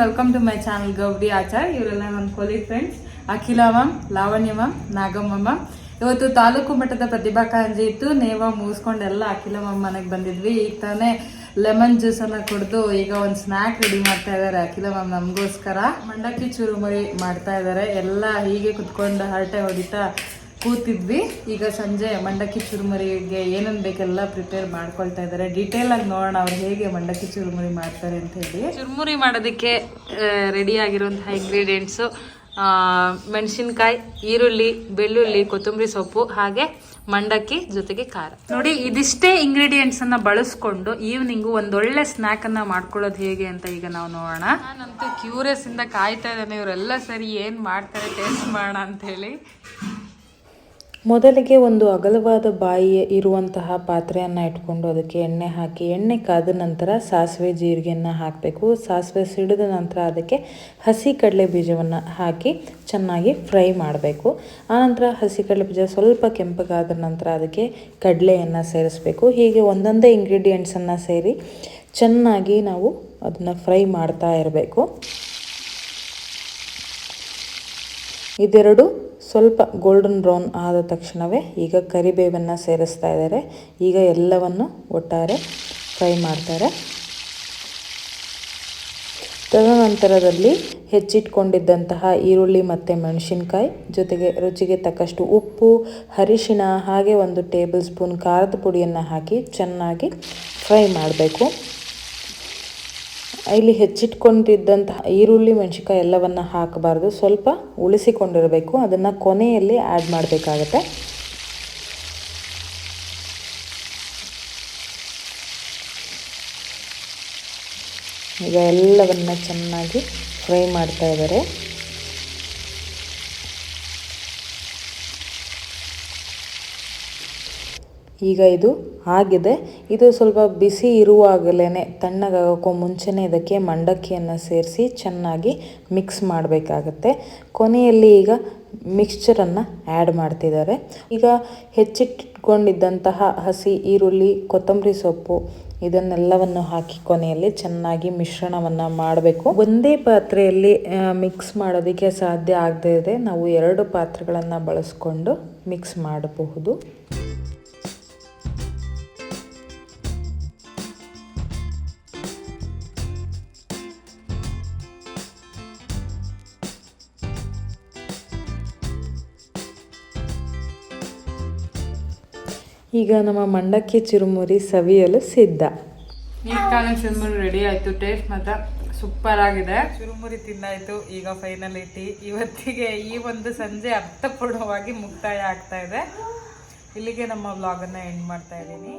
Welcome to my channel ಗೌಡಿ ಆಚಾರ್ ಇವರೆಲ್ಲ ನನ್ನ colleague friends Akhila ma'am Lavanya ma'am Nagamma ma'am ಇವತ್ತು ತಾಲೂಕು ಮಟ್ಟದ ಪ್ರತಿಭಾ ಕಾಂಜಿ ಇತ್ತು. ನೇವ ಮುಗಿಸ್ಕೊಂಡೆಲ್ಲ ಅಖಿಲ ಮ್ಯಾಮ್ ಮನೆಗೆ ಬಂದಿದ್ವಿ. ಈಗ ತಾನೇ ಲೆಮನ್ ಜ್ಯೂಸನ್ನು ಕುಡಿದು ಈಗ ಒಂದು ಸ್ನ್ಯಾಕ್ ರೆಡಿ ಮಾಡ್ತಾ ಇದ್ದಾರೆ ಅಖಿಲ ಮ್ಯಾಮ್ ನಮಗೋಸ್ಕರ. ಮಂಡಕ್ಕಿ ಚೂರುಮರಿ ಮಾಡ್ತಾ ಇದ್ದಾರೆ ಎಲ್ಲ ಹೀಗೆ ಕುತ್ಕೊಂಡು ಹರಟೆ ಹೊಡಿತಾ ಕೂತಿದ್ವಿ. ಈಗ ಸಂಜೆ ಮಂಡಕ್ಕಿ ಚುರುಮರಿಗೆ ಏನೇನು ಬೇಕೆಲ್ಲ ಪ್ರಿಪೇರ್ ಮಾಡ್ಕೊಳ್ತಾ ಇದ್ದಾರೆ ಡೀಟೇಲ್ ಆಗಿ ನೋಡೋಣ ಅವ್ರು ಹೇಗೆ ಮಂಡಕ್ಕಿ ಚುರುಮುರಿ ಮಾಡ್ತಾರೆ ಅಂತ ಹೇಳಿ. ಚುರುಮುರಿ ಮಾಡೋದಕ್ಕೆ ರೆಡಿ ಆಗಿರುವಂತಹ ಇಂಗ್ರೀಡಿಯೆಂಟ್ಸು ಮೆಣಸಿನ್ಕಾಯಿ ಈರುಳ್ಳಿ ಬೆಳ್ಳುಳ್ಳಿ ಕೊತ್ತಂಬರಿ ಸೊಪ್ಪು ಹಾಗೆ ಮಂಡಕ್ಕಿ ಜೊತೆಗೆ ಖಾರ. ನೋಡಿ ಇದಿಷ್ಟೇ ಇಂಗ್ರೀಡಿಯೆಂಟ್ಸ್ ಅನ್ನ ಬಳಸ್ಕೊಂಡು ಈವ್ನಿಂಗು ಒಂದೊಳ್ಳೆ ಸ್ನಾಕ್ ಅನ್ನ ಮಾಡ್ಕೊಳ್ಳೋದು ಹೇಗೆ ಅಂತ ಈಗ ನಾವು ನೋಡೋಣ. ನಾನಂತೂ ಕ್ಯೂರಿಯಸ್ ಇಂದ ಕಾಯ್ತಾ ಇದ್ದಾನೆ. ಇವರೆಲ್ಲ ಸರಿ ಏನು ಮಾಡ್ತಾರೆ ಟೇಸ್ಟ್ ಮಾಡೋಣ ಅಂತ ಹೇಳಿ. ಮೊದಲಿಗೆ ಒಂದು ಅಗಲವಾದ ಬಾಯಿ ಇರುವಂತಹ ಪಾತ್ರೆಯನ್ನು ಇಟ್ಕೊಂಡು ಅದಕ್ಕೆ ಎಣ್ಣೆ ಹಾಕಿ, ಎಣ್ಣೆ ಕಾದ ನಂತರ ಸಾಸಿವೆ ಜೀರಿಗೆಯನ್ನು ಹಾಕಬೇಕು. ಸಾಸಿವೆ ಸಿಡಿದ ನಂತರ ಅದಕ್ಕೆ ಹಸಿ ಕಡಲೆ ಬೀಜವನ್ನು ಹಾಕಿ ಚೆನ್ನಾಗಿ ಫ್ರೈ ಮಾಡಬೇಕು. ಆನಂತರ ಹಸಿ ಕಡಲೆ ಬೀಜ ಸ್ವಲ್ಪ ಕೆಂಪಗಾದ ನಂತರ ಅದಕ್ಕೆ ಕಡಲೆಯನ್ನು ಸೇರಿಸಬೇಕು. ಹೀಗೆ ಒಂದೊಂದೇ ಇಂಗ್ರೀಡಿಯೆಂಟ್ಸನ್ನು ಸೇರಿ ಚೆನ್ನಾಗಿ ನಾವು ಅದನ್ನು ಫ್ರೈ ಮಾಡ್ತಾ ಇರಬೇಕು. ಇದೆರಡು ಸ್ವಲ್ಪ ಗೋಲ್ಡನ್ ಬ್ರೌನ್ ಆದ ತಕ್ಷಣವೇ ಈಗ ಕರಿಬೇವನ್ನು ಸೇರಿಸ್ತಾ ಇದ್ದಾರೆ. ಈಗ ಎಲ್ಲವನ್ನು ಒಟ್ಟಾರೆ ಫ್ರೈ ಮಾಡ್ತಾರೆ. ತದನಂತರದಲ್ಲಿ ಹೆಚ್ಚಿಟ್ಕೊಂಡಿದ್ದಂತಹ ಈರುಳ್ಳಿ ಮತ್ತು ಮೆಣಸಿನ್ಕಾಯಿ ಜೊತೆಗೆ ರುಚಿಗೆ ತಕ್ಕಷ್ಟು ಉಪ್ಪು, ಅರಿಶಿಣ, ಹಾಗೆ ಒಂದು ಟೇಬಲ್ ಸ್ಪೂನ್ ಖಾರದ ಪುಡಿಯನ್ನು ಹಾಕಿ ಚೆನ್ನಾಗಿ ಫ್ರೈ ಮಾಡಬೇಕು. ಇಲ್ಲಿ ಹೆಚ್ಚಿಟ್ಕೊಂಡಿದ್ದಂತಹ ಈರುಳ್ಳಿ, ಮೆಣಸಿನ್ಕಾಯಿ ಎಲ್ಲವನ್ನು ಹಾಕಬಾರ್ದು. ಸ್ವಲ್ಪ ಉಳಿಸಿಕೊಂಡಿರಬೇಕು. ಅದನ್ನು ಕೊನೆಯಲ್ಲಿ ಆ್ಯಡ್ ಮಾಡಬೇಕಾಗತ್ತೆ. ಈಗ ಎಲ್ಲವನ್ನ ಚೆನ್ನಾಗಿ ಫ್ರೈ ಮಾಡ್ತಾ ಇದ್ದಾರೆ. ಈಗ ಇದು ಆಗಿದೆ. ಇದು ಸ್ವಲ್ಪ ಬಿಸಿ ಇರುವಾಗಲೇ ತಣ್ಣಗಾಗೋಕ್ಕೂ ಮುಂಚೆನೇ ಇದಕ್ಕೆ ಮಂಡಕ್ಕಿಯನ್ನು ಸೇರಿಸಿ ಚೆನ್ನಾಗಿ ಮಿಕ್ಸ್ ಮಾಡಬೇಕಾಗತ್ತೆ. ಕೊನೆಯಲ್ಲಿ ಈಗ ಮಿಕ್ಸ್ಚರನ್ನು ಆ್ಯಡ್ ಮಾಡ್ತಿದ್ದಾರೆ. ಈಗ ಹೆಚ್ಚಿಟ್ಕೊಂಡಿದ್ದಂತಹ ಹಸಿ ಈರುಳ್ಳಿ, ಕೊತ್ತಂಬರಿ ಸೊಪ್ಪು ಇದನ್ನೆಲ್ಲವನ್ನು ಹಾಕಿ ಕೊನೆಯಲ್ಲಿ ಚೆನ್ನಾಗಿ ಮಿಶ್ರಣವನ್ನು ಮಾಡಬೇಕು. ಒಂದೇ ಪಾತ್ರೆಯಲ್ಲಿ ಮಿಕ್ಸ್ ಮಾಡೋದಕ್ಕೆ ಸಾಧ್ಯ ಆಗದೇ ಇದೆ. ನಾವು ಎರಡು ಪಾತ್ರೆಗಳನ್ನು ಬಳಸ್ಕೊಂಡು ಮಿಕ್ಸ್ ಮಾಡಬಹುದು. ಈಗ ನಮ್ಮ ಮಂಡಕ್ಕಿ ಚುರುಮುರಿ ಸವಿಯಲು ಸಿದ್ಧ. ತಾನೇ ಚುರುಮುರಿ ರೆಡಿ ಆಯಿತು ಟೇಸ್ಟ್ ಮಾತ್ರ ಸೂಪರ್ ಆಗಿದೆ. ಚುರುಮುರಿ ತಿಂದಾಯಿತು, ಈಗ ಫೈನಲಿಟಿ ಇವತ್ತಿಗೆ ಈ ಒಂದು ಸಂಜೆ ಅರ್ಥಪೂರ್ಣವಾಗಿ ಮುಕ್ತಾಯ ಆಗ್ತಾ ಇದೆ. ಇಲ್ಲಿಗೆ ನಮ್ಮ ವ್ಲಾಗನ್ನು ಎಂಡ್ ಮಾಡ್ತಾ ಇದ್ದೀನಿ.